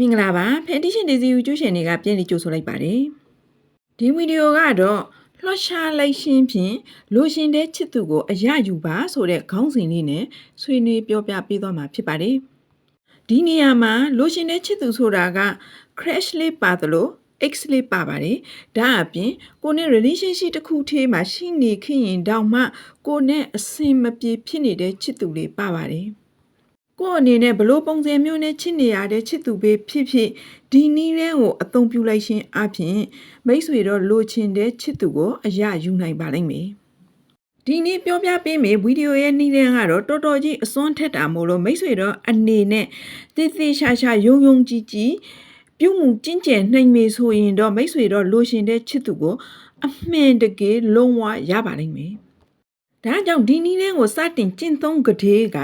မင်္ဂလာပါ Fantasy ဒီစီယူကျူးရှင်တွေကပြန်လည်ကြိုဆိုလိုက်ပါတယ်ဒီဗီဒီယိုကတော့လွှတ်ရှားလိုက်ရှင်းဖြင့်လိုရှင်တဲ့ချစ်သူကိုအရယူပါဆိုတဲ့ခေါင်းစဉ်လေးနဲ့ဆွေးနွေးပြောပြပေးသွားမှာဖြစ်ပါတယ်ဒီနေရာမှာလိုရှင်တဲ့ချစ်သူဆိုတာက crash လေးပါသလို X လေးပါပါတယ်ဒါအပြင်ကိုနဲ့ relationship တစ်ခုသေးမှာရှိနေခင်ရင်တောင်မှကိုနဲ့အဆင်မပြေဖြစ်နေတဲ့ချစ်သူလေးပါပါတယ် ကို့အနေနဲ့ဘလို့ပုံစံမျိုးနဲ့ချစ်နေရတဲ့ချစ်သူပဲဖြစ်ဖြစ်ဒီနည်းလဲကိုအသုံးပြုလိုက်ခြင်းအပြင်မိတ်ဆွေတော့လိုချင်တဲ့ချစ်သူကိုအရယူနိုင်ပါလိမ့်မယ်ဒီနေ့ပြောပြပေးမယ်ဗီဒီယိုရဲ့နည်းလမ်းကတော့တော်တော်ကြီးအစွန်းထက်တာမို့လို့မိတ်ဆွေတော့အနေနဲ့တည်တည်ရှာရှာယုံယုံကြည်ကြည်ပြုမှုကျင့်ကြံနိုင်မေဆိုရင်တော့မိတ်ဆွေတော့လိုချင်တဲ့ချစ်သူကိုအမှန်တကယ်လုံးဝရပါလိမ့်မယ်ဒါကြောင့်ဒီနည်းလမ်းကိုစတင်ကျင့်သုံးကြတဲ့က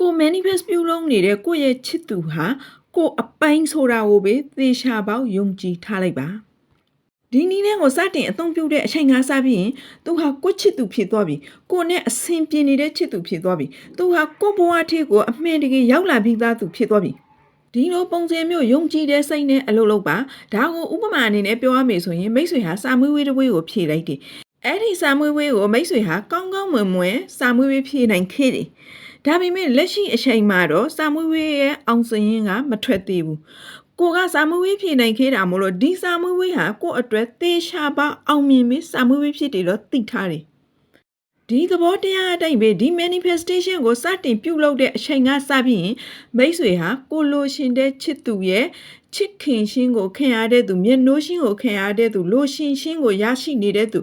ကို manifest ပြုလုပ်နေတဲ့ကိုယ့်ရဲ့ချစ်သူဟာကိုအပိုင်းဆိုတာကိုပဲသေချာပေါက်ယုံကြည်ထားလိုက်ပါဒီနည်းနဲ့ကိုစတင်အသုံးပြုတဲ့အချိန်ကစပြီးရင်သူဟာကိုယ့်ချစ်သူဖြစ်သွားပြီကိုနဲ့အဆင်ပြေနေတဲ့ချစ်သူဖြစ်သွားပြီသူဟာကိုယ့်ဘဝထေကိုအမှန်တကယ်ရောက်လာပြီးသားသူဖြစ်သွားပြီဒီလိုပုံစံမျိုးယုံကြည်တဲ့စိတ်နဲ့အလုပ်လုပ်ပါဒါကိုဥပမာအနေနဲ့ပြောရမယ်ဆိုရင်မိတ်ဆွေဟာစာမွေးဝေးတစ်ဝေးကိုဖြည့်လိုက်တယ်အဲ့ဒီစာမွေးဝေးကိုမိတ်ဆွေဟာကောင်းကောင်းမွန်မွန်စာမွေးဝေးဖြည့်နိုင်ခဲ့တယ် ဒါပေမဲ့လက်ရှိအချိန်မှာတော့စာမွေးဝေးရဲ့အောင်စရင်ကမထွက်သေးဘူး။ကိုကစာမွေးဝေးဖြေနိုင်ခဲ့တာမို့လို့ဒီစာမွေးဝေးဟာကို့အတွက်သေချာပေါအောင်မြင်ပြီးစာမွေးဝေးဖြစ်တယ်လို့သိထားတယ်။ဒီသဘောတရားအတိုင်းပဲဒီ manifestation ကိုစတင်ပြုလုပ်တဲ့အချိန်ကစပြီးရင်မိတ်ဆွေဟာကိုလိုရှင်တဲ့ချစ်သူရဲ့ချစ်ခင်ရှင်ကိုခင်ရတဲ့သူမျက်နှိုးရှင်ကိုခင်ရတဲ့သူလိုရှင်ရှင်ကိုရရှိနေတဲ့သူ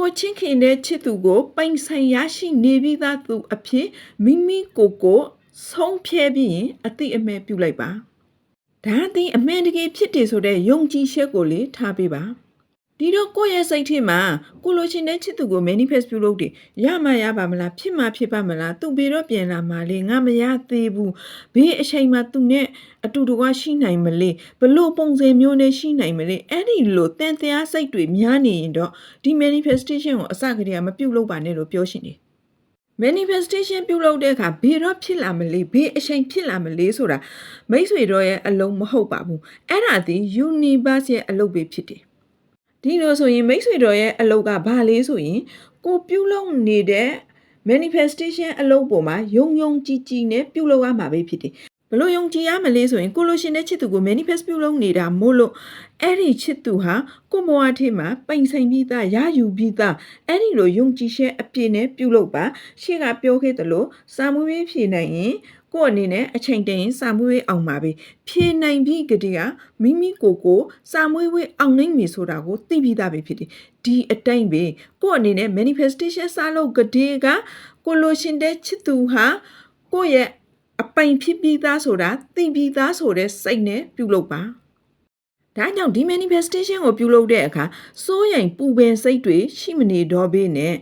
ကိုချင်းခင်တဲ့ချစ်သူကိုပိုင်ဆိုင်ရရှိနေပြီးသားသူအဖြစ်မိမိကိုယ်ကိုဆုံးဖြဲပြီးရင်အတိအမဲ့ပြုလိုက်ပါဒါသည်အမှန်တကယ်ဖြစ်တယ်ဆိုတဲ့ယုံကြည်ချက်ကိုလေထားပေးပါ ဒီတော့ကိုယ့်ရဲ့စိတ်ထဲမှာကိုလိုချင်တဲ့ချစ်သူကို manifest ပြုလုပ်တယ်ရမှရပါမလားဖြစ်မှဖြစ်ပါမလားသူဘယ်တော့ပြန်လာမှာလဲငါမရသေးဘူးဘေးအချိန်မှာသူနဲ့အတူတကွရှိနိုင်မလဲဘလို့ပုံစံမျိုးနဲ့ရှိနိုင်မလဲအဲ့ဒီလိုတန်တရားစိတ်တွေများနေရင်တော့ဒီ manifestation ကိုအစကတည်းကမပြုတ်လုပ်ပါနဲ့လို့ပြောရှင်တယ် manifestation ပြုလုပ်တဲ့အခါဘေတော့ဖြစ်လာမလဲဘေအချိန်ဖြစ်လာမလဲဆိုတာမိတ်ဆွေတော်ရဲ့အလုံးမဟုတ်ပါဘူးအဲ့ဒါဒီ universe ရဲ့အလုပ်ပဲဖြစ်တယ် ဒီလိုဆိုရင်မိတ်ဆွေတော်ရဲ့အလုပ်ကဘာလဲဆိုရင်ကိုပြုလုပ်နေတဲ့ manifestation အလုပ်ပေါ်မှာယုံယုံကြည်ကြည်နဲ့ပြုလုပ်ရမှာပဲဖြစ်တယ်ဘလို့ယုံကြည်ရမလဲဆိုရင်ကိုလိုရှင်တဲ့ချစ်သူကို manifest ပြုလုပ်နေတာမို့လို့အဲ့ဒီချစ်သူဟာကိုဘဝထဲမှာပိန်ဆိုင်ပြီးသားရယူပြီးသားအဲ့ဒီလိုယုံကြည်ချက်အပြည့်နဲ့ပြုလုပ်ပါရှေ့ကပြောခဲ့သလိုစာမွေးဖြေနိုင်ရင် ကိုယ့်အနေနဲ့အချိန်တန်ရင်စာမွေးအောင်ပါပဲဖြေနိုင်ပြီးကြတဲ့ကမိမိကိုယ်ကိုစာမွေးဝေးအောင်နိုင်ပြီဆိုတာကိုသိပြီးသားပဲဖြစ်တယ်ဒီအတိုင်းပဲကိုယ့်အနေနဲ့ manifestation စလုပ်ကြတဲ့ကကိုလိုရှင်တဲ့ချစ်သူဟာကိုယ့်ရဲ့အပိုင်ဖြစ်ပြီးသားဆိုတာသိပြီးသားဆိုတဲ့စိတ်နဲ့ပြုလုပ်ပါဒါကြောင့်ဒီ manifestation ကိုပြုလုပ်တဲ့အခါစိုးရိမ်ပူပန်စိတ်တွေရှိမနေတော့ဘဲနဲ့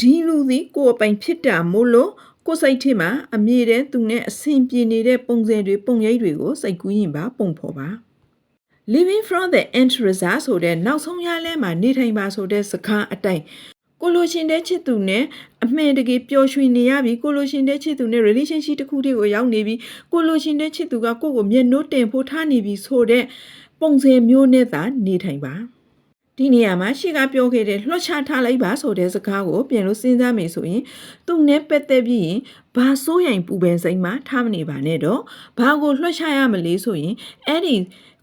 ဒီလူသည်ကိုယ်အပိုင်ဖြစ်တာမို့လို့ ကိုယ်စိတ်ထဲမှာအမြဲတမ်းသူနဲ့အဆင်ပြေနေတဲ့ပုံစံတွေပုံရိပ်တွေကိုစိတ်ကူးရင်ပါပုံဖော်ပါ living from the end result ဆိုတဲ့နောက်ဆုံးရလမ်းမှာနေထိုင်ပါဆိုတဲ့စကားအတိုင်းကိုလိုရှင်တဲ့ချစ်သူနဲ့အမှန်တကယ်ပျော်ရွှင်နေရပြီကိုလိုရှင်တဲ့ချစ်သူနဲ့ relationship တစ်ခုတည်းကိုရောက်နေပြီကိုလိုရှင်တဲ့ချစ်သူကကိုယ့်ကိုမျက်နှိုးတင်ဖို့ထားနေပြီဆိုတဲ့ပုံစံမျိုးနဲ့သာနေထိုင်ပါ ဒီနေရာမှာရှေ့ကပြောခဲ့တဲ့လွှတ်ချထားလိုက်ပါဆိုတဲ့စကားကိုပြန်လို့စဉ်းစားမယ်ဆိုရင်သူနဲ့ပတ်သက်ပြီးရင်ဘာစိုးရင်ပူပန်စိမ့်မှထားမနေပါနဲ့တော့ဘာကိုလွှတ်ချရမလဲဆိုရင်အဲ့ဒီ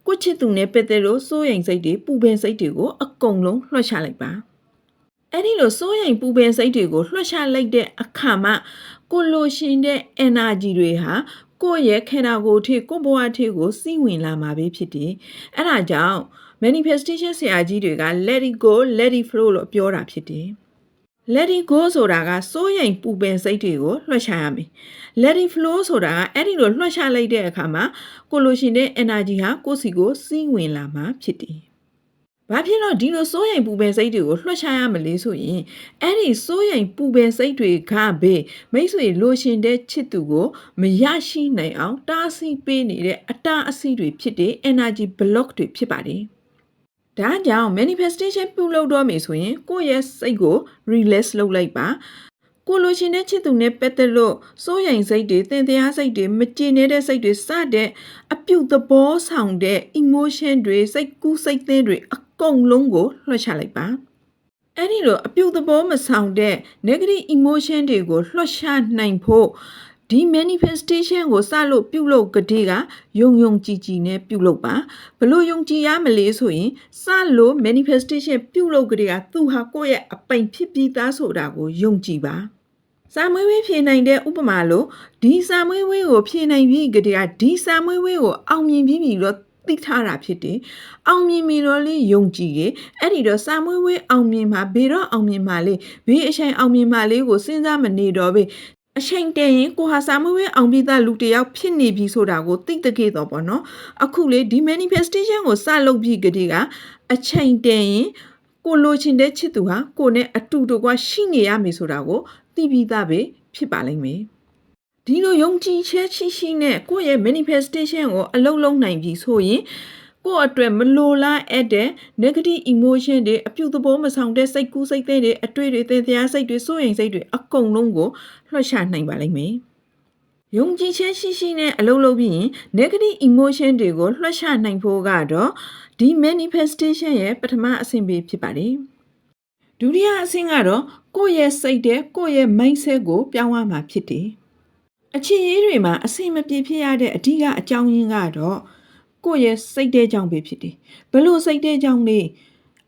ကိုချစ်သူနဲ့ပတ်သက်လို့စိုးရင်စိတ်တွေပူပန်စိတ်တွေကိုအကုန်လုံးလွှတ်ချလိုက်ပါအဲ့ဒီလိုစိုးရိမ်ပူပင်စိတ်တွေကိုလွှတ်ချလိုက်တဲ့အခါမှာကိုလိုရှင်တဲ့ energy တွေဟာကိုယ့်ရဲ့ခန္ဓာကိုယ်ထိကိုယ့်ဘဝထိကိုစီးဝင်လာမှာပဲဖြစ်တယ်။အဲ့ဒါကြောင့် manifestation ဆရာကြီးတွေက let it go let it flow လို့ပြောတာဖြစ်တယ်။ let it go ဆိုတာကစိုးရိမ်ပူပင်စိတ်တွေကိုလွှတ်ချရမယ်။ let it flow ဆိုတာကအဲ့ဒီလိုလွှတ်ချလိုက်တဲ့အခါမှာကိုလိုရှင်တဲ့ energy ဟာကိုယ့်စီကိုစီးဝင်လာမှာဖြစ်တယ်။ဘာဖြစ်လို့ဒီလိုစိုးရိမ်ပူပန်စိတ်တွေကိုလွှတ်ချရမလဲဆိုရင်အဲ့ဒီစိုးရိမ်ပူပန်စိတ်တွေကပဲမိတ်ဆွေလိုရှင်တဲ့ချစ်သူကိုမရရှိနိုင်အောင်တားဆီးပေးနေတဲ့အတားအဆီးတွေဖြစ်တဲ့ energy block တွေဖြစ်ပါတယ်။ ဒါကြောင့် manifestation ပြုလုပ်တော့မယ်ဆိုရင်ကိုယ့်ရဲ့စိတ်ကို release လုပ်လိုက်ပါကိုလိုချင်တဲ့ချစ်သူနဲ့ပတ်သက်လို့စိုးရိမ်စိတ်တွေတင်တရားစိတ်တွေမကျေနပ်တဲ့စိတ်တွေစတဲ့အပြုတ်သဘောဆောင်တဲ့ emotion တွေစိတ်ကူးစိတ်သင်းတွေအကုန်လုံးကိုလွှတ်ချလိုက်ပါအဲ့ဒီလိုအပြုတ်သဘောမဆောင်တဲ့ negative emotion တွေကိုလွှတ်ချနိုင်ဖို့ ဒီ manifestation ကိုစလို့ပြုလုပ်ကြတဲ့ကယုံယုံကြည်ကြည်နဲ့ပြုလုပ်ပါဘလို့ယုံကြည်ရမလဲဆိုရင်စလို့ manifestation ပြုလုပ်ကြတဲ့ကသူဟာကိုယ့်ရဲ့အပိုင်ဖြစ်ပြီးသားဆိုတာကိုယုံကြည်ပါစာမွေးဝေးဖြေနိုင်တဲ့ဥပမာလို့ဒီစာမွေးဝေးကိုဖြေနိုင်ပြီကတည်းကဒီစာမွေးဝေးကိုအောင်မြင်ပြီးပြီတော့သိထားတာဖြစ်တယ်။အောင်မြင်ပြီတော့လေယုံကြည်ရဲ့အဲ့ဒီတော့စာမွေးဝေးအောင်မြင်မှာဘေတော့အောင်မြင်မှာလေဘေးအချိန်အောင်မြင်မှာလေးကိုစဉ်းစားမနေတော့ပဲ အချိန်တန်ရင်ကိုဟာစာမွေးဝေးအောင်ပြီးသားလူတစ်ယောက်ဖြစ်နေပြီဆိုတာကိုသိတကေတော့ပေါ့နော်အခုလေဒီ manifestation ကိုစလုပ်ပြီးကတည်းကအချိန်တန်ရင်ကိုလိုချင်တဲ့ချစ်သူဟာကိုနဲ့အတူတကွရှိနေရမယ်ဆိုတာကိုသိပြီးသားပဲဖြစ်ပါလိမ့်မယ်။ဒီလိုယုံကြည်ချက်ရှိရှိနဲ့ကိုယ့်ရဲ့ manifestation ကိုအလုံးလုံးနိုင်ပြီဆိုရင် ကိုယ့်အတွက်မလိုလားအပ်တဲ့ negative emotion တွေအပြုသဘောမဆောင်တဲ့စိတ်ကူးစိတ်သဲတွေအတွေ့တွေသင်တရားစိတ်တွေစိုးရိမ်စိတ်တွေအကုန်လုံးကိုလွှတ်ချနိုင်ပါလိမ့်မယ်။ယုံကြည်ချက်ရှိရှိနဲ့အလုပ်လုပ်ပြီးရင် negative emotion တွေကိုလွှတ်ချနိုင်ဖို့ကတော့ဒီ manifestation ရဲ့ပထမအဆင့်ပဲဖြစ်ပါတယ်။ဒုတိယအဆင့်ကတော့ကိုယ့်ရဲ့စိတ်တဲ့ကိုယ့်ရဲ့ mindset ကိုပြောင်းရမှာဖြစ်တယ်။အခြေရေးတွေမှာအဆင်မပြေဖြစ်ရတဲ့အဓိကအကြောင်းရင်းကတော့ ကိုယ့်ရဲ့စိတ်တဲ့ကြောင့်ပဲဖြစ်တယ်။ဘလို့စိတ်တဲ့ကြောင့်လဲ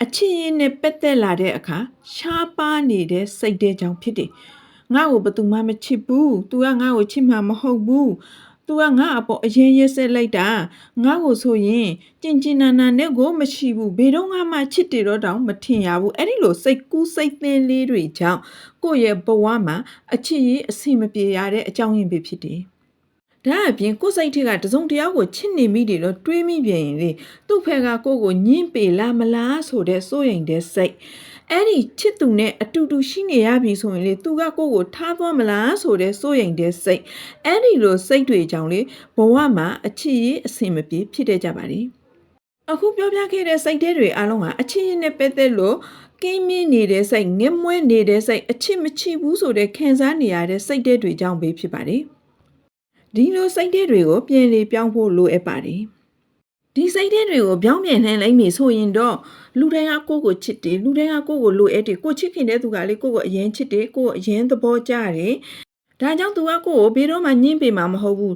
အခြေရေးနဲ့ပတ်သက်လာတဲ့အခါရှားပါနေတဲ့စိတ်တဲ့ကြောင့်ဖြစ်တယ်။ငါ့ကိုဘယ်သူမှမချစ်ဘူး။ तू ကငါ့ကိုချစ်မှာမဟုတ်ဘူး။ तू ကငါ့အပေါ်အရင်ရက်ဆက်လိုက်တာ။ငါ့ကိုဆိုရင်ကျင်ကျင်နာနာနဲ့ကိုမရှိဘူး။ဘယ်တော့မှချစ်တယ်တော့တောင်မထင်ရဘူး။အဲ့ဒီလိုစိတ်ကူးစိတ်သင်းလေးတွေကြောင့်ကိုယ့်ရဲ့ဘဝမှာအချစ်ရေးအဆင်မပြေရတဲ့အကြောင်းရင်းပဲဖြစ်တယ်။ ဒါအပြင်ကိုယ်စိတ်ထက်ကတစုံတစ်ယောက်ကိုချစ်နေမိတယ်လို့တွေးမိပြန်ရင်လေသူ့ဖက်ကကိုယ့်ကိုညှင်းပေလားမလားဆိုတဲ့စိုးရိမ်တဲ့စိတ်အဲ့ဒီချစ်သူနဲ့အတူတူရှိနေရပြီဆိုရင်လေသူကကိုယ့်ကိုထားသွားမလားဆိုတဲ့စိုးရိမ်တဲ့စိတ်အဲ့ဒီလိုစိတ်တွေကြောင့်လေဘဝမှာအချစ်ရေးအဆင်မပြေဖြစ်တဲ့ကြပါလိမ့်အခုပြောပြခဲ့တဲ့စိတ်တွေအလုံးဟာအချစ်ရေးနဲ့ပတ်သက်လို့ကင်းမြင့်နေတဲ့စိတ်ငက်မွဲနေတဲ့စိတ်အချစ်မချစ်ဘူးဆိုတဲ့ခံစားနေရတဲ့စိတ်တွေကြောင့်ပဲဖြစ်ပါတယ် ဒီလိုစိတ်တွေကိုပြန်လေပြောင်းဖို့လိုအပ်ပါတယ်ဒီစိတ်တွေကိုပြောင်းပြန်နှမ်းလိုက်ပြီဆိုရင်တော့လူတိုင်းကကိုယ့်ကိုချစ်တယ်လူတိုင်းကကိုယ့်ကိုလိုအပ်တယ်ကိုချစ်ခင်တဲ့သူကလေကိုယ့်ကိုအရင်ချစ်တယ်ကိုယ့်ကိုအရင်သဘောကျတယ်ဒါကြောင့်သူကကိုယ့်ကိုဘယ်တော့မှညှင်းပေမှာမဟုတ်ဘူး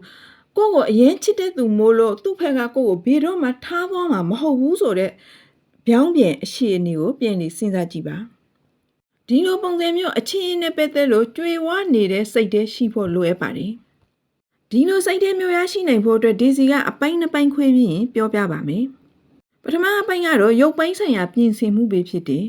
ကိုယ့်ကိုအရင်ချစ်တဲ့သူမို့လို့သူ့ဖက်ကကိုယ့်ကိုဘယ်တော့မှထားသွားမှာမဟုတ်ဘူးဆိုတော့ပြောင်းပြန်အရှိအနေကိုပြန်နေစဉ်းစားကြည့်ပါဒီလိုပုံစံမျိုးအချင်းနဲ့ပတ်သက်လို့ကြွေဝါနေတဲ့စိတ်တွေရှိဖို့လိုအပ်ပါတယ် ဒီလိုစိတ်တွေမျိုးရရှိနိုင်ဖို့အတွက်ဒီစီကအပိုင်းနှစ်ပိုင်းခွဲပြီးရင်ပြောပြပါမယ်ပထမအပိုင်းကတော့ရုပ်ပိုင်းဆိုင်ရာပြင်ဆင်မှုပဲဖြစ်တယ်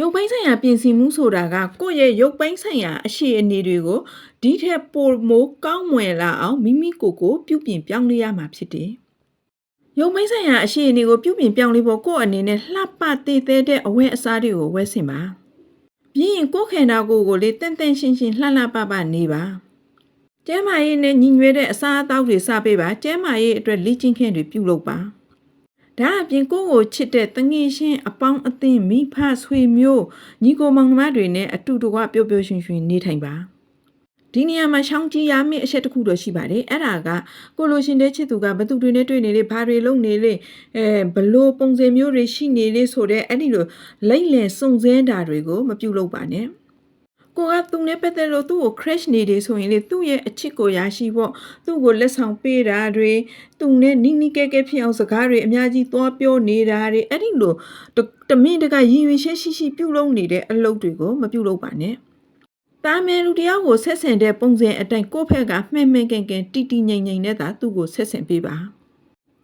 ရုပ်ပိုင်းဆိုင်ရာပြင်ဆင်မှုဆိုတာကကိုယ့်ရဲ့ရုပ်ပိုင်းဆိုင်ရာအရှိအနေတွေကိုဒီထက်ပိုမိုကောင်းမွန်လာအောင်မိမိကိုယ်ကိုပြုပြင်ပြောင်းလဲရမှာဖြစ်တယ်ရုပ်ပိုင်းဆိုင်ရာအရှိအနေကိုပြုပြင်ပြောင်းလဲဖို့ကိုယ့်အနေနဲ့လှပတည်သေးတဲ့အဝတ်အစားတွေကိုဝတ်ဆင်ပါပြီးရင်ကိုယ်ခန္ဓာကိုယ်ကိုလေတင့်တင့်ရှင်းရှင်းလှလှပပနေပါ ကျမ်းမာရေးနဲ့ညီညွတ်တဲ့အစားအသောက်တွေစပေးပါကျမ်းမာရေးအတွက်လေ့ကျင့်ခင်းတွေပြုလုပ်ပါဒါအပြင်ကိုယ့်ကိုချစ်တဲ့တငယ်ချင်းအပေါင်းအသင်းမိဖဆွေမျိုးညီကိုမောင်နှမတွေနဲ့အတူတကွပျော်ပျော်ရွှင်ရွှင်နေထိုင်ပါဒီနေရာမှာရှောင်းကြည့်ရမယ့်အချက်တစ်ခုတော့ရှိပါတယ်အဲ့ဒါကကိုလိုရှင်တဲ့ချစ်သူကဘသူတွေနဲ့တွေ့နေလေဘာတွေလုပ်နေလေအဲဘလို့ပုံစံမျိုးတွေရှိနေလေဆိုတဲ့အဲ့ဒီလိုလိမ့်လည်စုံစမ်းတာတွေကိုမပြုလုပ်ပါနဲ့ ကိုကသူနဲ့ပတ်သက်လို့သူ့ကို crash နေတယ်ဆိုရင်လေသူ့ရဲ့အချစ်ကိုရရှိဖို့သူ့ကိုလက်ဆောင်ပေးတာတွေသူနဲ့နီးနီးကဲကဲဖြစ်အောင်စကားတွေအများကြီးသွားပြောနေတာတွေအဲ့ဒီလိုတမင်တကရည်ရွယ်ချက်ရှိရှိပြုလုပ်နေတဲ့အလုပ်တွေကိုမပြုလုပ်ပါနဲ့တာမန်လူတယောက်ကိုဆက်ဆံတဲ့ပုံစံအတိုင်းကိုယ့်ဖက်ကမှန်မှန်ကန်ကန်တီတီငိမ့်ငိမ့်နဲ့သာသူ့ကိုဆက်ဆံပေးပါ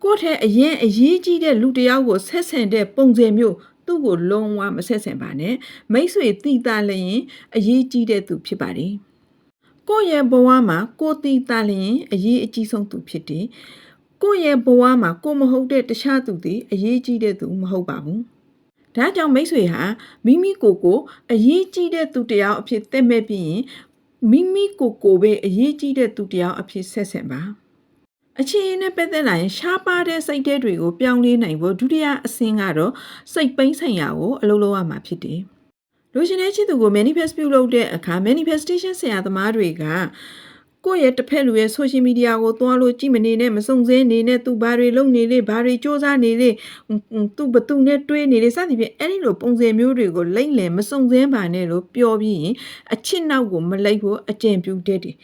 ကိုယ့်ထက်အရင်အရေးကြီးတဲ့လူတယောက်ကိုဆက်ဆံတဲ့ပုံစံမျိုး သူ့ကိုလုံးဝမဆက်ဆံပါနဲ့မိတ်ဆွေတိတာလျင်အရေးကြီးတဲ့သူဖြစ်ပါတယ်ကိုယ့်ရဲ့ဘဝမှာကိုတိတာလျင်အရေးအကြီးဆုံးသူဖြစ်တယ်ကိုယ့်ရဲ့ဘဝမှာကိုမဟုတ်တဲ့တခြားသူသည်အရေးကြီးတဲ့သူမဟုတ်ပါဘူးဒါကြောင့်မိတ်ဆွေဟာမိမိကိုယ်ကိုအရေးကြီးတဲ့သူတစ်ယောက်အဖြစ်သတ်မှတ်ပြီးရင်မိမိကိုယ်ကိုပဲအရေးကြီးတဲ့သူတစ်ယောက်အဖြစ်ဆက်ဆံပါ အခြေအနေနဲ့ပတ်သက်လာရင်ရှားပါတဲ့စိတ်ဓာတ်တွေကိုပြောင်းလဲနိုင်ဖို့ဒုတိယအဆင့်ကတော့စိတ်ပိန်းဆိုင်ရာကိုအလုပ်လုပ်ရမှာဖြစ်တယ်။ဒလိုချင်တဲ့ချစ်သူကို manifest ပြုလုပ်တဲ့အခါ manifestation ဆရာသမားတွေကကိုယ့်ရဲ့တစ်ဖက်လူရဲ့ social media ကိုသွားလို့ကြည့်မနေနဲ့မစုံစဲနေနဲ့သူဘာတွေလုပ်နေလေဘာတွေစ조사နေလေသူဘသူနဲ့တွေးနေလေစသဖြင့်အဲ့ဒီလိုပုံစံမျိုးတွေကိုလိမ့်လည်မစုံစဲပါနဲ့လို့ပြောပြီးရင်အချစ်နောက်ကိုမလိုက်ဖို့အကြံပြုတတ်တယ်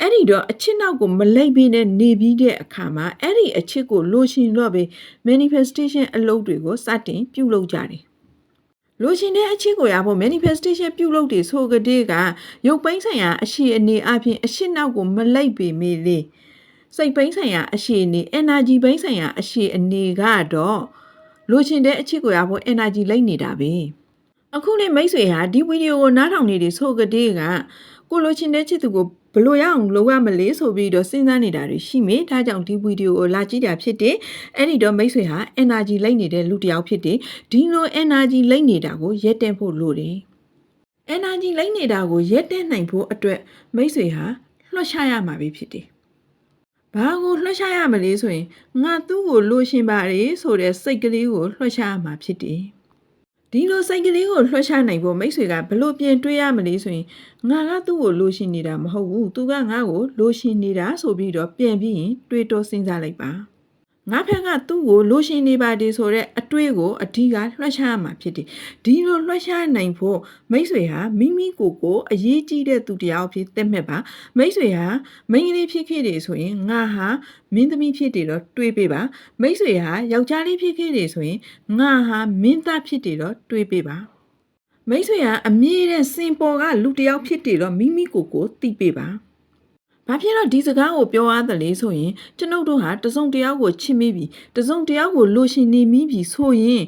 အဲ့ဒီတော့အချစ်နောက်ကိုမလိုက်ပြီးနဲ့နေပြီးတဲ့အခါမှာအဲ့ဒီအချစ်ကိုလိုရှင်တော့ပဲ manifestation အလုပ်တွေကိုစတင်ပြုလုပ်ကြတယ်လိုရှင်တဲ့အချစ်ကိုရဖို့ manifestation ပြုလုပ်တယ်ဆိုကြတဲ့ကရုပ်ပိုင်းဆိုင်ရာအရှိအနေအပြင်အရှိနောက်ကိုမလိုက်ပေမေလေစိတ်ပိုင်းဆိုင်ရာအရှိအနေ energy ပိုင်းဆိုင်ရာအရှိအနေကတော့လိုရှင်တဲ့အချစ်ကိုရဖို့ energy လိုက်နေတာပဲအခုလေမိတ်ဆွေဟာဒီဗီဒီယိုကိုနားထောင်နေတယ်ဆိုကြတဲ့ကကိုလိုချင်တဲ့ချစ်သူကိုဘယ် လိုရအောင်လုပ်ရမလဲဆိုပြီးတော့စဉ်းစားနေတာတွေရှိမေဒါကြောင့်ဒီဗီဒီယိုကိုလာကြည့်တာဖြစ်တယ်အဲ့ဒီတော့မိတ်ဆွေဟာ energy လိုက်နေတဲ့လူတစ်ယောက်ဖြစ်တယ်ဒီလို energy လိုက်နေတာကိုရက်တက်ဖို့လိုတယ် energy လိုက်နေတာကိုရက်တက်နိုင်ဖို့အတွက်မိတ်ဆွေဟာလွှတ်ချရမှာပဲဖြစ်တယ်ဘာကိုလွှတ်ချရမလဲဆိုရင်ငါသူ့ကိုလိုရှင်ပါတယ်ဆိုတဲ့စိတ်ကလေးကိုလွှတ်ချရမှာဖြစ်တယ် ဒီလိုစိတ်ကလေးကိုလွှတ်ချနိုင်ဖို့မိတ်ဆွေကဘလို့ပြင်တွေးရမလဲဆိုရင်ငါကသူ့ကိုလိုရှင်နေတာမဟုတ်ဘူးသူကငါ့ကိုလိုရှင်နေတာဆိုပြီးတော့ပြန်ပြီးရင်တွေးတောစဉ်းစားလိုက်ပါ ငါဖက်ကသူ့ကိုလိုရှင်နေပါတယ်ဆိုတော့အတွေးကိုအဓိကလွှတ်ချရမှာဖြစ်တယ်ဒီလိုလွှတ်ချနိုင်ဖို့မိတ်ဆွေဟာမိမိကိုယ်ကိုအရေးကြီးတဲ့သူတစ်ယောက်ဖြစ်သတ်မှတ်ပါမိတ်ဆွေဟာမိန်းကလေးဖြစ်ခဲ့တယ်ဆိုရင်ငါဟာမင်းသမီးဖြစ်တယ်တော့တွေးပေးပါမိတ်ဆွေဟာယောက်ျားလေးဖြစ်ခဲ့တယ်ဆိုရင်ငါဟာမင်းသားဖြစ်တယ်တော့တွေးပေးပါမိတ်ဆွေကအမြဲတမ်းစင်ပေါ်ကလူတစ်ယောက်ဖြစ်တယ်တော့မိမိကိုယ်ကိုသိပေးပါ။ ဘာဖြစ်လို့ဒီစကားကိုပြောရတယ်လဲဆိုရင်ကျွန်ုပ်တို့ဟာတစုံတစ်ယောက်ကိုချစ်မိပြီတစုံတစ်ယောက်ကိုလိုရှင်နေမိပြီဆိုရင်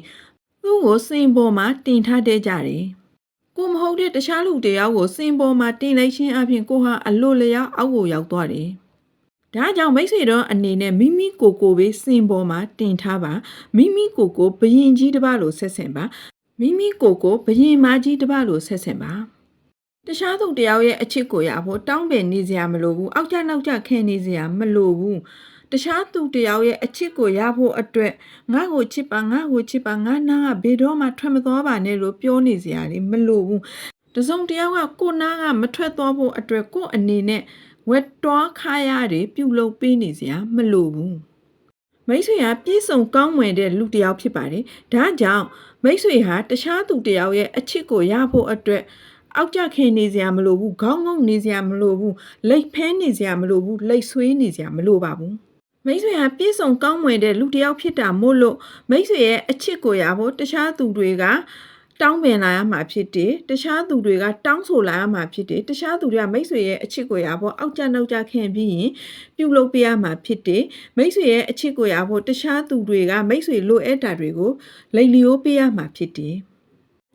သူ့ကိုစင်ပေါ်မှာတင်ထားတဲ့ကြတယ်။ကိုမဟုတ်တဲ့တခြားလူတစ်ယောက်ကိုစင်ပေါ်မှာတင်လိုက်ခြင်းအပြင်ကိုဟာအလိုလျောက်အောက်ကိုရောက်သွားတယ်။ဒါကြောင့်မိတ်ဆွေတို့အနေနဲ့မိမိကိုယ်ကိုယ်ပဲစင်ပေါ်မှာတင်ထားပါမိမိကိုယ်ကိုယ်ဘယင်ကြီးတစ်ပါးလို့ဆက်ဆံပါမိမိကိုယ်ကိုဘယင်မကြီးတစ်ပါးလို့ဆက်ဆံပါ တခြားသူတယောက်ရဲ့အချစ်ကိုရဖို့တောင်းပန်နေစရာမလိုဘူးအောက်ကျနောက်ကျခံနေစရာမလိုဘူးတခြားသူတယောက်ရဲ့အချစ်ကိုရဖို့အတွက်ငါ့ကိုချစ်ပါငါ့ကိုချစ်ပါငါနာကဘယ်တော့မှထွက်မသွားပါနဲ့လို့ပြောနေစရာလေမလိုဘူးတစုံတယောက်ကကိုနာကမထွက်သွားဖို့အတွက်ကိုအနေနဲ့ဝက်တွားခါရတယ်ပြုတ်လုပ်ပေးနေစရာမလိုဘူးမိတ်ဆွေဟာပြည့်စုံကောင်းမွန်တဲ့လူတစ်ယောက်ဖြစ်ပါတယ်။ဒါကြောင့်မိတ်ဆွေဟာတခြားသူတစ်ယောက်ရဲ့အချစ်ကိုရဖို့အတွက် အောက်ကျခင်နေစရာမလိုဘူးခေါင်းငုံနေစရာမလိုဘူးလိတ်ဖဲနေစရာမလိုဘူးလိတ်ဆွေးနေစရာမလိုပါဘူး။မိတ်ဆွေဟာပြည့်စုံကောင်းမွန်တဲ့လူတစ်ယောက်ဖြစ်တာမို့လို့မိတ်ဆွေရဲ့အချစ်ကိုရဖို့တခြားသူတွေကတောင်းပန်လာရမှာဖြစ်တယ်တခြားသူတွေကတောင်းဆိုလာရမှာဖြစ်တယ်တခြားသူတွေကမိတ်ဆွေရဲ့အချစ်ကိုရဖို့အောက်ကျနောက်ကျခင်ပြီးရင်ပြုလုပ်ပေးရမှာဖြစ်တယ်မိတ်ဆွေရဲ့အချစ်ကိုရဖို့တခြားသူတွေကမိတ်ဆွေလိုအပ်တာတွေကိုလိတ်လျိုးပေးရမှာဖြစ်တယ်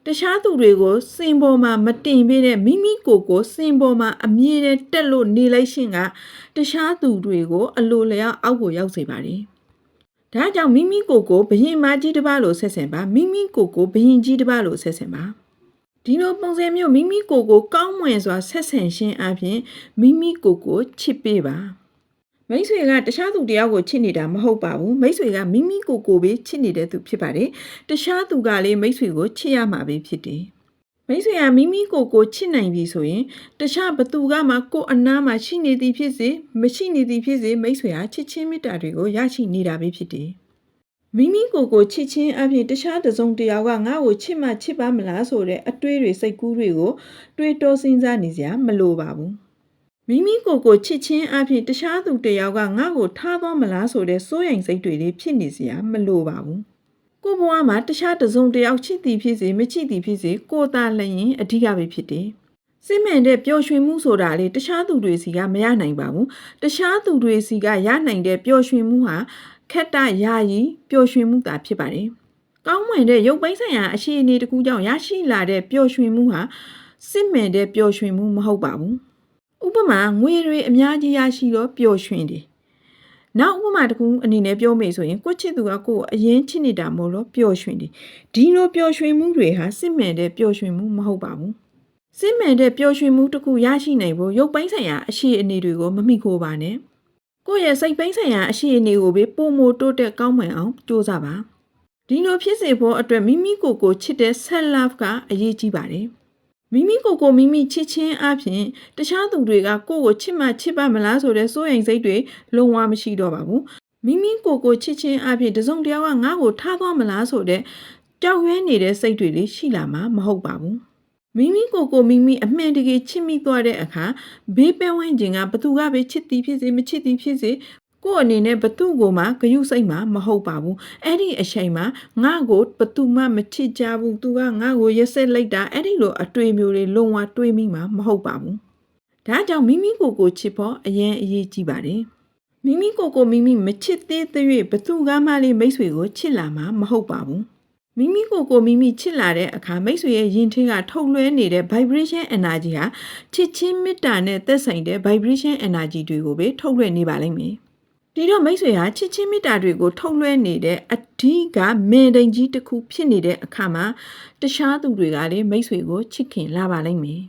တခြားသူတွေကိုစင်ပေါ်မှာမတင်ပေးတဲ့မိမိကိုယ်ကိုစင်ပေါ်မှာအမြဲတမ်းတက်လို့နေလိုက်ရှင်ကတခြားသူတွေကို အလိုလျောက်အောက်ကိုရောက်စေပါတယ်ဒါကြောင့်မိမိကိုယ်ကိုဘရင်မကြီးတစ်ပါးလို့ဆက်ဆံပါမိမိကိုယ်ကိုဘရင်ကြီးတစ်ပါးလို့ဆက်ဆံပါဒီလိုပုံစံမျိုးမိမိကိုယ်ကိုကောင်းမွန်စွာဆက်ဆံခြင်းအပြင်မိမိကိုယ်ကိုချစ်ပေးပါ မိတ်ဆွေကတခြားသူတယောက်ကိုချစ်နေတာမဟုတ်ပါဘူးမိတ်ဆွေကမိမိကိုယ်ကိုပဲချစ်နေတဲ့သူဖြစ်ပါတယ်တခြားသူကလည်းမိတ်ဆွေကိုချစ်ရမှာပဲဖြစ်တယ်မိတ်ဆွေကမိမိကိုယ်ကိုချစ်နိုင်ပြီဆိုရင်တခြားဘသူကမှကိုယ်အနားမှာရှိနေသည်ဖြစ်စေမရှိနေသည်ဖြစ်စေမိတ်ဆွေဟာချစ်ချင်းမေတ္တာတွေကိုရရှိနေတာပဲဖြစ်တယ်မိမိကိုယ်ကိုချစ်ချင်းအပြင်တခြားတစ်စုံတစ်ယောက်ကငါ့ကိုချစ်မှချစ်ပါမလားဆိုတဲ့အတွေးတွေစိတ်ကူးတွေကိုတွေးတောစဉ်းစားနေစရာမလိုပါဘူး မိမိကိုယ်ကိုချစ်ချင်းအပြင်တခြားသူတစ်ယောက်ကငါ့ကိုထားသွားမလားဆိုတဲ့စိုးရိမ်စိတ်တွေလေးဖြစ်နေစရာမလိုပါဘူးကိုဘွားမှာတခြားတစ်စုံတစ်ယောက်ချစ်သည်ဖြစ်စေမချစ်သည်ဖြစ်စေကိုယ်သာလျင်အဓိကပဲဖြစ်တယ်။စစ်မှန်တဲ့ပျော်ရွှင်မှုဆိုတာလေတခြားသူတွေစီကမရနိုင်ပါဘူး။တခြားသူတွေစီကရနိုင်တဲ့ပျော်ရွှင်မှုဟာခက်တရာရီပျော်ရွှင်မှုသာဖြစ်ပါတယ်။ကောင်းမွန်တဲ့ရုပ်ပိုင်းဆိုင်ရာအခြေအနေတစ်ခုကြောင့်ရရှိလာတဲ့ပျော်ရွှင်မှုဟာစစ်မှန်တဲ့ပျော်ရွှင်မှုမဟုတ်ပါဘူး။ ဥပမာငွေတွေအများကြီးရရှိတော့ပျော်ရွှင်တယ်။နောက်ဥပမာတစ်ခုအနေနဲ့ပြောမယ်ဆိုရင်ကိုယ့်ချစ်သူကကိုယ်ကိုအရင်ချစ်နေတာမို့လို့ပျော်ရွှင်တယ်ဒီလိုပျော်ရွှင်မှုတွေဟာစစ်မှန်တဲ့ပျော်ရွှင်မှုမဟုတ်ပါဘူးစစ်မှန်တဲ့ပျော်ရွှင်မှုတစ်ခုရရှိနိုင်ဖို့ရုပ်ပိုင်းဆိုင်ရာအရှိအနေတွေကိုမမိခိုးပါနဲ့ကိုယ့်ရဲ့စိတ်ပိုင်းဆိုင်ရာအရှိအနေကိုပဲပုံမတိုးတက်ကောင်းမွန်အောင်ကြိုးစားပါဒီလိုဖြစ်စေဖို့အတွက်မိမိကိုယ်ကိုချစ်တဲ့ self love ကအရေးကြီးပါတယ် မိမိကိုယ်ကိုမိမိချစ်ချင်းအပြင်တခြားသူတွေကကိုယ့်ကိုချစ်မှချစ်ပါမလားဆိုတဲ့စိုးရိမ်စိတ်တွေလုံးဝမရှိတော့ပါဘူးမိမိကိုယ်ကိုချစ်ချင်းအပြင်တစုံတစ်ယောက်ကငါ့ကိုထားသွားမလားဆိုတဲ့ကြောက်ရွံ့နေတဲ့စိတ်တွေလေးရှိလာမှာမဟုတ်ပါဘူးမိမိကိုယ်ကိုမိမိအမှန်တကယ်ချစ်မိသွားတဲ့အခါဘေးပန်းဝန်းကျင်ကဘသူကပဲချစ်သည်ဖြစ်စေမချစ်သည်ဖြစ်စေ ကိုယ့်အနေနဲ့ဘသူ့ကိုမှဂယုစိတ်မှမဟုတ်ပါဘူးအဲ့ဒီအချိန်မှာငါ့ကိုဘသူမှမချစ်ကြဘူးသူကငါ့ကိုရက်ဆက်လိုက်တာအဲ့ဒီလိုအတွေ့မျိုးတွေလုံးဝတွေးမိမှာမဟုတ်ပါဘူးဒါကြောင့်မိမိကိုယ်ကိုချစ်ဖို့အရင်အရေးကြီးပါတယ်မိမိကိုယ်ကိုမိမိမချစ်သေးတဲ့၍ဘသူကမှလေးမိတ်ဆွေကိုချစ်လာမှာမဟုတ်ပါဘူးမိမိကိုယ်ကိုမိမိချစ်လာတဲ့အခါမိတ်ဆွေရဲ့ယင်ထင်းကထုတ်လွှဲနေတဲ့ vibration energy ဟာချစ်ချင်းမေတ္တာနဲ့သက်ဆိုင်တဲ့ vibration energy တွေကိုပဲထုတ်လွှဲနေပါလိမ့်မယ် ဒီတော့မိတ်ဆွေဟာချစ်ချင်းမေတ္တာတွေကိုထုတ်လွှဲနေတဲ့အဓိကမင်တိန်ကြီးတစ်ခုဖြစ်နေတဲ့အခါမှာတခြားသူတွေကလည်းမိတ်ဆွေကိုချစ်ခင်လာပါလိမ့်မယ်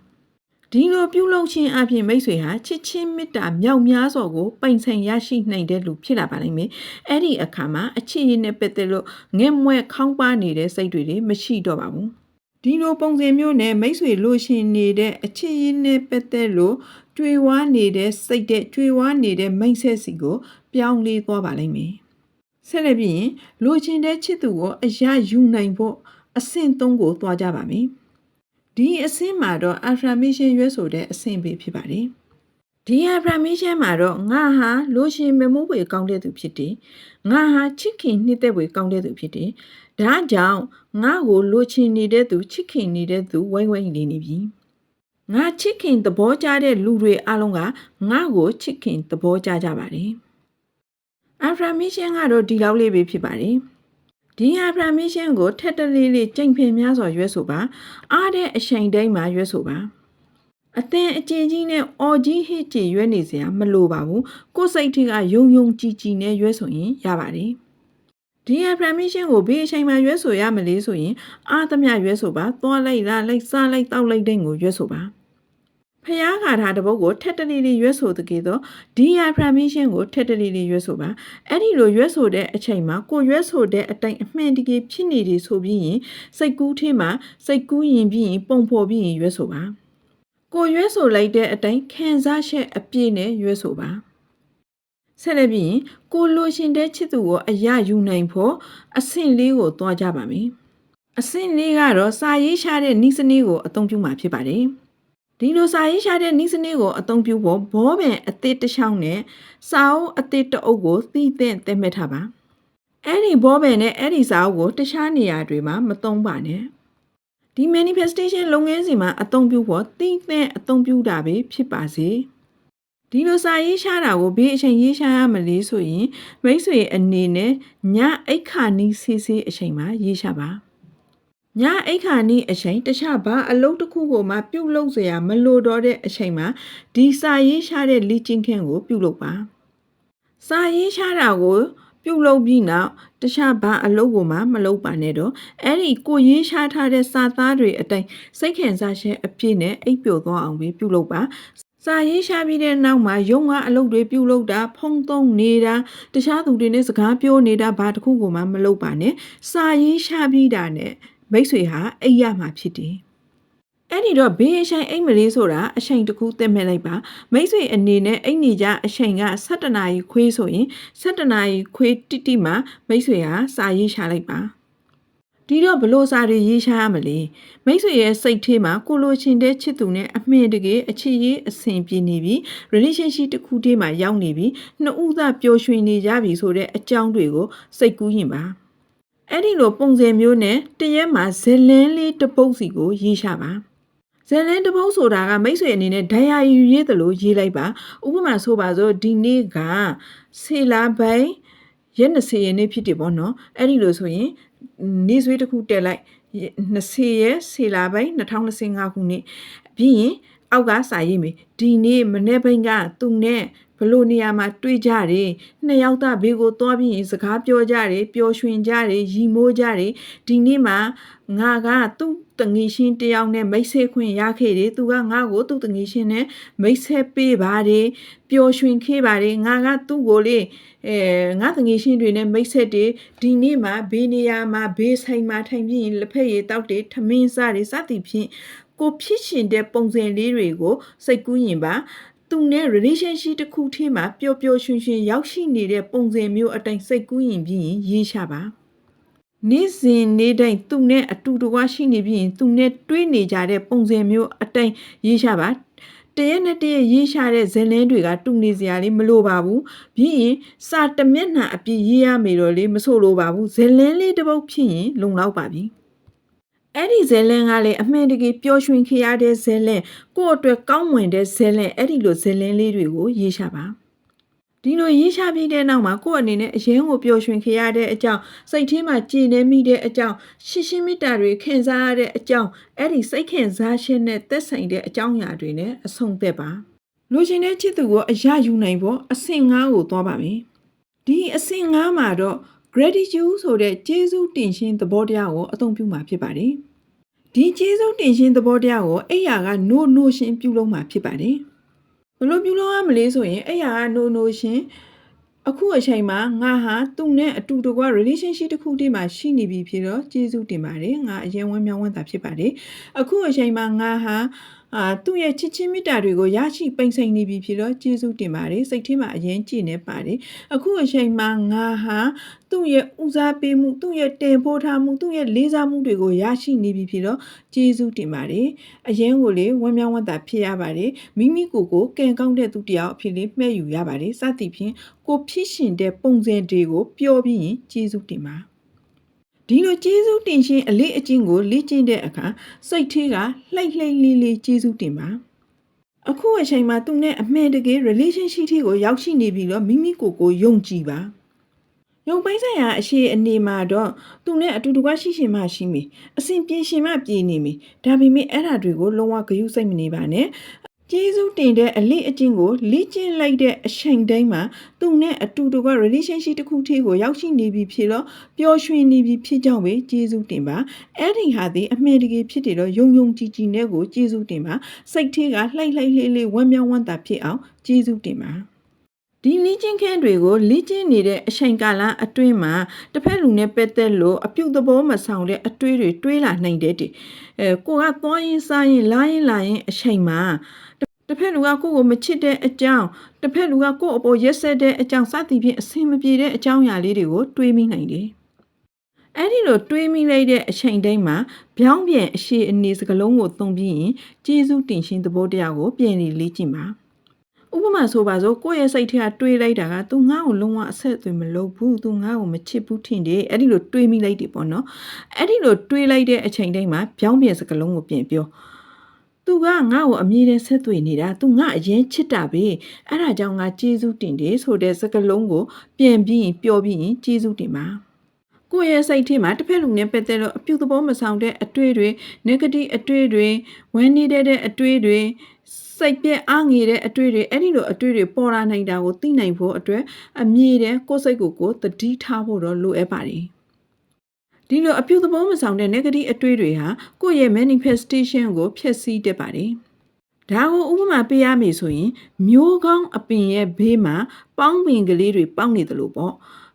ဒီလိုပြုလုပ်ခြင်းအပြင်မိတ်ဆွေဟာချစ်ချင်းမေတ္တာမြောက်များစွာကိုပိုင်ဆိုင်ရရှိနိုင်တဲ့လူဖြစ်လာပါလိမ့်မယ်။အဲ့ဒီအခါမှာအချစ်ရည်နဲ့ပတ်သက်လို့ငဲ့မွဲ့ခေါင်းပါနေတဲ့စိတ်တွေလည်းမရှိတော့ပါဘူး။ဒီလိုပုံစံမျိုးနဲ့မိတ်ဆွေလို့ရှင်နေတဲ့အချစ်ရည်နဲ့ပတ်သက်လို့ကြွေဝါးနေတဲ့စိတ်တဲ့ကြွေဝါးနေတဲ့မိတ်ဆက်စီကို ပြောင်းလဲသွားပါလိမ့်မယ်။ဆက်လက်ပြီးရင်လိုချင်တဲ့ချစ်သူကိုအရယူနိုင်ဖို့အဆင့်သုံးကိုသွားကြပါမယ်။ဒီအဆင့်မှာတော့ affirmation ရွေးဆိုတဲ့အဆင့်ပဲဖြစ်ပါတယ်။ဒီ affirmation မှာတော့ငါဟာလိုရှင်မမိုးဝေကောင်းတဲ့သူဖြစ်တယ်။ငါဟာချစ်ခင်နှစ်သက်ဝေကောင်းတဲ့သူဖြစ်တယ်။ဒါကြောင့်ငါ့ကိုလိုချင်နေတဲ့သူချစ်ခင်နေတဲ့သူဝိုင်းဝိုင်းနေနေပြီ။ငါချစ်ခင်သဘောကျတဲ့လူတွေအလုံးကငါ့ကိုချစ်ခင်သဘောကျကြပါတယ်။ affirmation ကတော့ဒီလောက်လေးပဲဖြစ်ပါတယ်။ဒီ affirmation ကိုထက်တလေးလေးကြိမ်ဖင်များစွာရွေးဆိုပါအားတဲ့အချိန်တိုင်းမှာရွေးဆိုပါအသင်အကျဉ်းကြီးနဲ့အော်ကြီးဟစ်ကြည်ရွေးနေစရာမလိုပါဘူးကိုယ်စိတ်ထက်ကယုံယုံကြည်ကြည်နဲ့ရွေးဆိုရင်ရပါတယ်ဒီ affirmation ကိုဘယ်အချိန်မှရွေးဆိုရမလဲဆိုရင်အားသမျှရွေးဆိုပါသွားလိုက်လားလိုက်စားလိုက်တောက်လိုက်တဲ့ကိုရွေးဆိုပါ ဖျားခါထားတဲ့ဘုတ်ကိုထက်တလီလီရွက်ဆိုတကေတော့ diaphragmation ကိုထက်တလီလီရွက်ဆိုပါအဲ့ဒီလိုရွက်ဆိုတဲ့အချိန်မှာကိုရွက်ဆိုတဲ့အတိုင်းအမှန်တကယ်ဖြစ်နေတယ်ဆိုပြီးရင်စိတ်ကူးထဲမှာစိတ်ကူးရင်ပြီးရင်ပုံဖော်ပြီးရင်ရွက်ဆိုပါကိုရွက်ဆိုလိုက်တဲ့အတိုင်းခံစားချက်အပြည့်နဲ့ရွက်ဆိုပါဆက်လက်ပြီးရင်ကိုလိုရှင်တဲ့ချစ်သူကိုအရယူနိုင်ဖို့အဆင့်လေးကိုသွားကြပါမယ်အဆင့်လေးကတော့စာရေးရှားတဲ့ဤစနစ်ကိုအသုံးပြုမှာဖြစ်ပါတယ် ဒီလိုစာရေးရှားတဲ့ဤစနစ်ကိုအသုံးပြုဖို့ဘောပင်အသစ်တစ်ချောင်းနဲ့စာအုပ်အသစ်တစ်အုပ်ကိုသီးသင့်သတ်မှတ်ထားပါအဲ့ဒီဘောပင်နဲ့အဲ့ဒီစာအုပ်ကိုတခြားနေရာတွေမှာမသုံးပါနဲ့ဒီ manifestation လုပ်ငန်းစဉ်မှာအသုံးပြုဖို့သီးသင့်အသုံးပြုတာပဲဖြစ်ပါစေဒီလိုစာရေးရှားတာကိုဘေးအချိန်ရေးရှားရမလဲဆိုရင်မိတ်ဆွေအနေနဲ့ညအိတ်ခါနီးဆေးဆေးအချိန်မှာရေးရှားပါ ညအိတ်ခါနီးအချိန်တခြားဘာအလုပ်တစ်ခုကိုမှပြုတ်လုပ်เสียမလိုတော့တဲ့အချိန်မှာဒီစာရေးရှားတဲ့လီချင်းခင်းကိုပြုတ်လုပ်ပါစာရေးရှားတာကိုပြုတ်လုပ်ပြီးနောက်တခြားဘာအလုပ်ကိုမှမလုပ်ပါနဲ့တော့အဲ့ဒီကိုရေးရှားထားတဲ့စာသားတွေအတိုင်းစိတ်ခံစားချက်အပြည့်နဲ့အိပ်ပျော်သွားအောင်ပဲပြုတ်လုပ်ပါစာရေးရှားပြီးတဲ့နောက်မှာရုံကအလုပ်တွေပြုလုပ်တာဖုံးသုံးနေတာတခြားသူတွေနဲ့စကားပြောနေတာဘာတစ်ခုကိုမှမလုပ်ပါနဲ့စာရေးရှားပြီးတာနဲ့ မိတ်ဆွေဟာအိပ်ရမှာဖြစ်တယ်။အဲ့ဒီတော့ဘေးအချိန်အိမ်မလေးဆိုတာအချိန်တစ်ခုသတ်မှတ်လိုက်ပါမိတ်ဆွေအနေနဲ့အိမ်နေကြအချိန်က7နာရီခွေးဆိုရင်7နာရီခွေးတိတိမှမိတ်ဆွေဟာစာရေးရှာလိုက်ပါဒီတော့ဘလို့စာတွေရေးရှားရမလဲမိတ်ဆွေရဲ့စိတ်ထဲမှာကိုလိုချင်တဲ့ချစ်သူနဲ့အမှန်တကယ်အချစ်ရေးအဆင်ပြေနေပြီ relationship တစ်ခုတည်းမှာရောက်နေပြီနှစ်ဦးသားပျော်ရွှင်နေကြပြီဆိုတဲ့အကြောင်းတွေကိုစိတ်ကူးရင်ပါ အဲ့ဒီလိုပုံစံမျိုးနဲ့တရက်မှာဇလန်းလေးတစ်ပုတ်စီကိုရေးရှာပါဇလန်းတစ်ပုတ်ဆိုတာကမိတ်ဆွေအနေနဲ့ဒိုင်ယာရီရေးသလိုရေးလိုက်ပါဥပမာဆိုပါစို့ဒီနေ့ကဆေလာပိုင်းရက်20ရက်နေ့ဖြစ်တယ်ပေါ့နော်အဲ့ဒီလိုဆိုရင်နေ့ဆွေးတစ်ခုတက်လိုက်20ရက်ဆေလာပိုင်း2025ခုနှစ်ပြီးရင်အောက်ကစာရေးမယ်ဒီနေ့မနေ့ပိုင်းကသူနဲ့ ဘလို့နေရာမှာတွေ့ကြတယ်နှစ်ယောက်သားဘေးကိုသွားပြီးရင်စကားပြောကြတယ်ပျော်ရွှင်ကြတယ်ရီမိုးကြတယ်ဒီနေ့မှာငါကသူ့တငီရှင်တယောက်နဲ့မိတ်ဆက်ခွင့်ရခဲ့တယ်သူကငါ့ကိုသူ့တငီရှင်နဲ့မိတ်ဆက်ပေးပါတယ်ပျော်ရွှင်ခဲ့ပါတယ်ငါကသူ့ကိုလေအဲငါတငီရှင်တွေနဲ့မိတ်ဆက်တယ်ဒီနေ့မှာဘေးနေရာမှာဘေးဆိုင်မှာထိုင်ပြီးရင်လက်ဖက်ရည်တောက်တယ်ထမင်းစားတယ်စသည်ဖြင့်ကိုဖြစ်ရှင်တဲ့ပုံစံလေးတွေကိုစိတ်ကူးရင်ပါ သူနဲ့ relationship တစ်ခုထဲမှာပျော်ပျော်ရွှင်ရွှင်ရောက်ရှိနေတဲ့ပုံစံမျိုးအတိုင်းစိတ်ကူးရင်ပြီးရင်ရေးချပါနေ့စဉ်နေ့တိုင်းသူနဲ့အတူတကွရှိနေပြီးရင်သူနဲ့တွေးနေကြတဲ့ပုံစံမျိုးအတိုင်းရေးချပါတရက်နဲ့တရက်ရေးချတဲ့ဇာတ်လင်းတွေကတူနေစရာလေးမလိုပါဘူးပြီးရင်စာတစ်မျက်နှာအပြည့်ရေးရမေတော့လေမဆိုလိုပါဘူးဇာတ်လင်းလေးတစ်ပုဒ်ဖြစ်ရင်လုံလောက်ပါပြီ အဲ့ဒီဇဲလန်ကလည်းအမှန်တကယ်ပျော်ရွှင်ခရတဲ့ဇဲလန်ကိုယ့်အတွက်ကောင်းမွန်တဲ့ဇဲလန်အဲ့ဒီလိုဇဲလန်လေးတွေကိုရေးချပါဒီလိုရေးချပြီးတဲ့နောက်မှာကိုယ့်အနေနဲ့အရင်ကိုပျော်ရွှင်ခရတဲ့အကြောင်းစိတ်ထဲမှာကြည်နေမိတဲ့အကြောင်းရှင်းရှင်းမေတ္တာတွေခံစားရတဲ့အကြောင်းအဲ့ဒီစိတ်ခံစားခြင်းနဲ့သက်ဆိုင်တဲ့အကြောင်းအရာတွေနဲ့အဆုံးသက်ပါလူချင်းတဲ့ချစ်သူကိုအရယူနိုင်ဖို့အဆင့်၅ကိုသွားပါမယ်ဒီအဆင့်၅မှာတော့ gratitude ဆိုတဲ့ကျေးဇူးတင်ခြင်းသဘောတရားကိုအသုံးပြုမှာဖြစ်ပါတယ်ဒီကျေးဇူးတင်ခြင်းသဘောတရားကိုအဲ့ရက no no ရှင်းပြုလုပ်မှာဖြစ်ပါတယ်ဘယ်လိုပြုလုပ်ရမလဲဆိုရင်အဲ့ရက no no ရှင်းအခုအချိန်မှာငါဟာသူ့နဲ့အတူတကွ relationship တစ်ခုတည်းမှာရှိနေပြီဖြစ်တော့ကျေးဇူးတင်ပါတယ်ငါအရင်ဝမ်းမြောက်ဝမ်းသာဖြစ်ပါတယ်အခုအချိန်မှာငါဟာ အာသူ့ရဲ့ချစ်ချင်းမေတ္တာတွေကိုရရှိပိန်ဆိုင်နေပြီဖြစ်တော့ကျေးဇူးတင်ပါတယ်စိတ်ထဲမှာအရင်ကြည်နေပါတယ်အခုအချိန်မှာငါဟာသူ့ရဲ့ဦးစားပေးမှုသူ့ရဲ့တင်ပို့ထားမှုသူ့ရဲ့လေးစားမှုတွေကိုရရှိနေပြီဖြစ်တော့ကျေးဇူးတင်ပါတယ်အရင်ကိုလေဝမ်းမြောက်ဝမ်းသာဖြစ်ရပါတယ်မိမိကိုယ်ကိုကံကောင်းတဲ့သူတစ်ယောက်အဖြစ်လေးမှဲ့ယူရပါတယ်စသဖြင့်ကိုဖြစ်ရှင်တဲ့ပုံစံတွေကိုပြောပြီးရင်ကျေးဇူးတင်ပါ ဒီလိုကျေးဇူးတင်ခြင်းအလေးအကျင့်ကိုလေ့ကျင့်တဲ့အခါစိတ်သေးကလှိတ်လှိတ်လေးလေးကျေးဇူးတင်ပါအခုအချိန်မှာသူနဲ့အမှန်တကယ် relationship ထိကိုရောက်ရှိနေပြီတော့မိမိကိုယ်ကိုယုံကြည်ပါယုံပိုင်းဆိုင်ရာအရှိအနေမှာတော့သူနဲ့အတူတကွရှိရှင်မှရှိမိအစဉ်ပြေရှင်မှပြေနေမိဒါပေမဲ့အဲ့ဓာတွေကိုလုံးဝဂရုစိုက်မနေပါနဲ့ ကျေးဇူးတင်တဲ့အလေးအကျင့်ကိုလေ့ကျင့်လိုက်တဲ့အချိန်တိုင်းမှာသူနဲ့အတူတကွ relationship တစ်ခုတည်းကိုရောက်ရှိနေပြီဖြစ်တော့ပျော်ရွှင်နေပြီဖြစ်ကြောင်းပဲကျေးဇူးတင်ပါအဲ့ဒီဟာဒီအမှန်တကယ်ဖြစ်တယ်တော့ယုံယုံကြည်ကြည်နဲ့ကိုကျေးဇူးတင်ပါစိတ်သေးကလှိုက်လှိုက်လေးလေးဝမ်းမြောက်ဝမ်းသာဖြစ်အောင်ကျေးဇူးတင်ပါဒီလေ့ကျင့်ခန်းတွေကိုလေ့ကျင့်နေတဲ့အချိန်ကာလအတွင်းမှာတစ်ဖက်လူနဲ့ပတ်သက်လို့အပြုတ်သဘောမဆောင်တဲ့အတွေးတွေတွေးလာနိုင်တဲ့တည်းအဲကိုကသွားရင်စားရင်လာရင်လာရင်အချိန်မှာ တစ်ဖက်လူကကိုယ့်ကိုမချစ်တဲ့အကြောင်းတစ်ဖက်လူကကိုယ့်အပေါ်ရက်ဆက်တဲ့အကြောင်းစသည်ဖြင့်အဆင်မပြေတဲ့အကြောင်းအရာလေးတွေကိုတွေးမိနိုင်တယ်အဲ့ဒီလိုတွေးမိလိုက်တဲ့အချိန်တိုင်းမှာပြောင်းပြန်အရှိအနေစကလုံးကိုသုံးပြီးရင်ကျေးဇူးတင်ရှင်သဘောတရားကိုပြန်လေ့ကျင့်ပါဥပမာဆိုပါစို့ကိုယ့်ရဲ့စိတ်ထဲကတွေးလိုက်တာက तू ငါ့ကိုလုံးဝအဆက်အသွယ်မလုပ်ဘူး तू ငါ့ကိုမချစ်ဘူးထင်တယ်အဲ့ဒီလိုတွေးမိလိုက်တယ်ပေါ့နော်အဲ့ဒီလိုတွေးလိုက်တဲ့အချိန်တိုင်းမှာပြောင်းပြန်စကလုံးကိုပြင်ပြော तू ကငါ့ကိုအမြဲတမ်းဆက်သွယ်နေတာ तू ငါအရင်ချစ်တာပဲအဲ့ဒါကြောင့်ငါကျေးဇူးတင်တယ်ဆိုတဲ့စကလုံးကိုပြင်ပြီးရင်ပြောပြီးရင်ကျေးဇူးတင်ပါကိုယ့်ရဲ့စိတ်ထဲမှာတစ်ဖက်လူနဲ့ပတ်သက်လို့အပြုသဘောမဆောင်တဲ့အတွေ့တွေ negative အတွေ့တွေဝမ်းနည်းတဲ့အတွေ့တွေစိတ်ပြက်အားငယ်တဲ့အတွေ့တွေအဲ့ဒီလိုအတွေ့တွေပေါ်လာနိုင်တာကိုသိနိုင်ဖို့အတွက်အမြဲတမ်းကိုယ့်စိတ်ကိုကိုယ်သတိထားဖို့တော့လိုအပ်ပါတယ် ဒီလိုအပြုသဘောမဆောင်တဲ့ negative အတွေ့တွေဟာကိုယ့်ရဲ့ manifestation ကိုဖျက်ဆီးတတ်ပါတယ်ဒါကိုဥပမာပေးရမယ်ဆိုရင်မျိုးကောင်းအပင်ရဲ့ဘေးမှာပေါင်းပင်ကလေးတွေပေါင်းနေတယ်လို့ပေါ့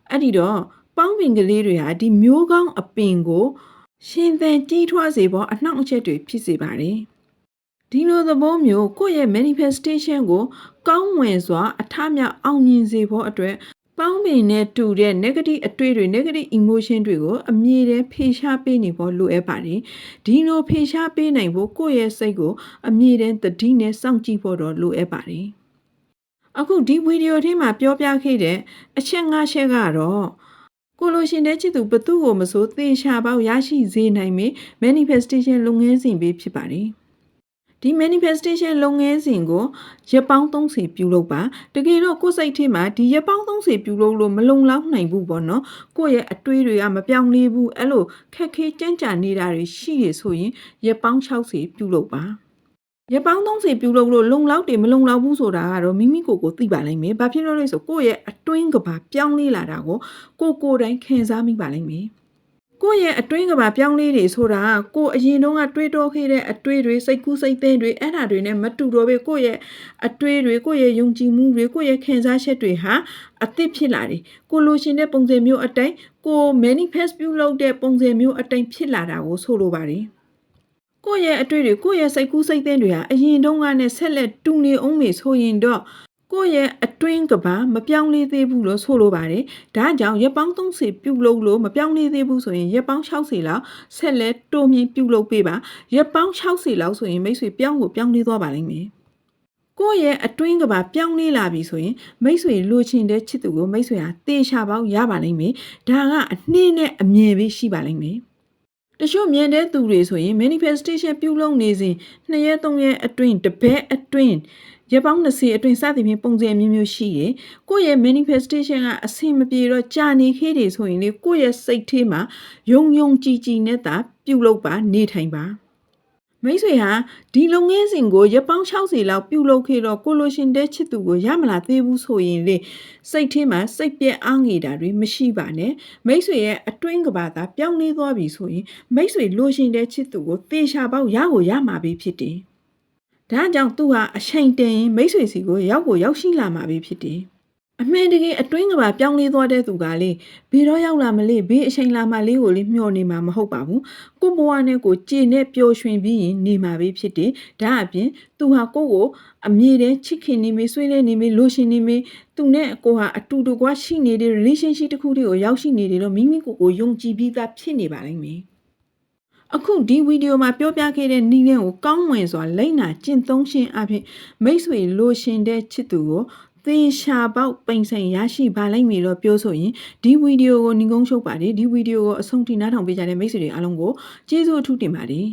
အဲ့ဒီတော့ပေါင်းပင်ကလေးတွေဟာဒီမျိုးကောင်းအပင်ကိုရှင်သန်ကြီးထွားစေဖို့အနှောင့်အယှက်တွေဖြစ်စေပါတယ်ဒီလိုသဘောမျိုးကိုယ့်ရဲ့ manifestation ကိုကောင်းမွန်စွာအထမြောက်အောင်မြင်စေဖို့အတွက် ပေါင်းပင်နဲ့တူတဲ့ negative အတွေ့တွေ negative emotion တွေကိုအမြဲတမ်းဖေရှားပေးနေဖို့လိုအပ်ပါတယ်။ဒီလိုဖေရှားပေးနိုင်ဖို့ကိုယ့်ရဲ့စိတ်ကိုအမြဲတမ်းသတိနဲ့စောင့်ကြည့်ဖို့တော့လိုအပ်ပါတယ်။အခုဒီဗီဒီယိုထဲမှာပြောပြခဲ့တဲ့အချက်၅ချက်ကတော့ကိုလိုရှင်တဲ့ချစ်သူဘသူ့ကိုမဆိုသေချာပေါက်ရရှိစေနိုင်မေ manifestation လုပ်ငန်းစဉ်ပဲဖြစ်ပါတယ်။ ဒီ manifestation လုပ်ငန်းစဉ်ကိုရက်ပေါင်း30ပြုလုပ်ပါတကယ်တော့ကိုယ်စိတ်ထဲမှာဒီရက်ပေါင်း30ပြုလုပ်လို့မလုံလောက်နိုင်ဘူးပေါ့နော်ကိုယ့်ရဲ့အတွေးတွေကမပြောင်းလဲဘူးအဲ့လိုခက်ခဲကြမ်းကြာနေတာတွေရှိရဆိုရင်ရက်ပေါင်း60ပြုလုပ်ပါရပောင်း30ပြုလုပ်လို့လုံလောက်တယ်မလုံလောက်ဘူးဆိုတာကတော့မိမိကိုယ်ကိုသိပါလိမ့်မယ်။ဘာဖြစ်လို့လဲဆိုကိုယ့်ရဲ့အတွင်းကဘာပြောင်းလဲလာတာကိုကိုယ်ကိုယ်တိုင်ခံစားမိပါလိမ့်မယ်။ ကိုယ့်ရဲ့အတွင်းကဘာပြောင်းလဲတွေဆိုတာကကိုယ်အရင်တုန်းကတွေးတောခဲ့တဲ့အတွေ့တွေစိတ်ကူးစိတ်သင်းတွေအဲ့ဒါတွေနဲ့မတူတော့ပဲကိုယ့်ရဲ့အတွေ့တွေကိုယ့်ရဲ့ယုံကြည်မှုတွေကိုယ့်ရဲ့ခံစားချက်တွေဟာအသစ်ဖြစ်လာတယ်။ကိုလိုချင်တဲ့ပုံစံမျိုးအတိုင်းကို manifest ပြုလုပ်တဲ့ပုံစံမျိုးအတိုင်းဖြစ်လာတာကိုဆိုလိုပါတယ်။ကိုယ့်ရဲ့အတွေ့တွေကိုယ့်ရဲ့စိတ်ကူးစိတ်သင်းတွေဟာအရင်တုန်းကနဲ့ဆက်လက်တူနေအောင်မေဆိုရင်တော့ ကိုယ့်ရဲ့အတွင်းကဘာမပြောင်းလဲသေးဘူးလို့ဆိုလိုပါတယ်။ဒါကြောင့်ရက်ပေါင်း30ပြုတ်လို့လို့မပြောင်းလဲသေးဘူးဆိုရင်ရက်ပေါင်း60လောက်ဆက်လက်တိုးမြင့်ပြုတ်လို့ပေးပါ။ရက်ပေါင်း60လောက်ဆိုရင်မိတ်ဆွေပြောင်းကိုပြောင်းလဲသွားပါလိမ့်မယ်။ကိုယ့်ရဲ့အတွင်းကဘာပြောင်းလဲလာပြီဆိုရင်မိတ်ဆွေလိုချင်တဲ့ချစ်သူကိုမိတ်ဆွေဟာတေချာပေါက်ရပါလိမ့်မယ်။ဒါကအနှင်းနဲ့အမြင်ပဲရှိပါလိမ့်မယ်။တချို့မြင်တဲ့သူတွေဆိုရင် manifestation ပြုလုပ်နေစဉ်2ရက်3ရက်အတွင်းတစ်ပတ်အတွင်း ရက်ပေါင်း20အတွင်းစသည်ဖြင့်ပုံစံအမျိုးမျိုးရှိတယ်။ကိုယ့်ရဲ့ manifestation ကအဆင်မပြေတော့ကြာနေခေးတွေဆိုရင်လေကိုယ့်ရဲ့စိတ်ထဲမှာယုံယုံကြည်ကြည်နဲ့သာပြုလုပ်ပါနေထိုင်ပါ။မိတ်ဆွေဟာဒီလုပ်ငန်းစဉ်ကိုရက်ပေါင်း60လောက်ပြုလုပ်ခဲ့တော့ကိုလိုရှင်တဲ့ချစ်သူကိုရမလာသေးဘူးဆိုရင်လေစိတ်ထဲမှာစိတ်ပြက်အားငယ်တာတွေမရှိပါနဲ့မိတ်ဆွေရဲ့အတွင်းကဘာသာပြောင်းလဲသွားပြီဆိုရင်မိတ်ဆွေလိုရှင်တဲ့ချစ်သူကိုတေချာပေါက်ရကိုရမှာပဲဖြစ်တယ်။ ဒါကြောင့်သူဟာအချိန်တန်ရင်မိတ်ဆွေစီကိုရောက်ကိုရောက်ရှိလာမှာပဲဖြစ်တယ်။အမှန်တကယ်အတွင်းကဘာပြောင်းလဲသွားတဲ့သူကလေဘယ်တော့ရောက်လာမလဲဘေးအချိန်လာမှလေးကိုလေမျှော်နေမှာမဟုတ်ပါဘူးကိုဘဝနဲ့ကိုကြည်နဲ့ပျော်ရွှင်ပြီးရင်နေမှာပဲဖြစ်တယ်ဒါအပြင်သူဟာကိုကိုအမြဲတမ်းချစ်ခင်နေမေဆွေးလဲနေမေလိုရှင်နေမေသူနဲ့ကိုဟာအတူတူကွာရှိနေတဲ့ relationship တစ်ခုတည်းကိုရောက်ရှိနေတယ်လို့မိမိကိုယ်ကိုယုံကြည်ပြီးသားဖြစ်နေပါလိမ့်မယ် အခုဒီဗီဒီယိုမှာပြောပြခဲ့တဲ့နည်းလမ်းကိုကောင်းမွန်စွာလိမ့်နာကျင့်သုံးခြင်းအပြင်မိတ်ဆွေလိုရှင်တဲ့ချစ်သူကိုသေချာပေါက်ပိန်ဆိုင်ရရှိပါလိမ့်မည်လို့ပြောဆိုရင်ဒီဗီဒီယိုကိုညီကုန်းချုပ်ပါတယ်ဒီဗီဒီယိုကိုအဆုံးထိနားထောင်ပေးကြတဲ့မိတ်ဆွေတွေအားလုံးကိုကျေးဇူးအထူးတင်ပါတယ်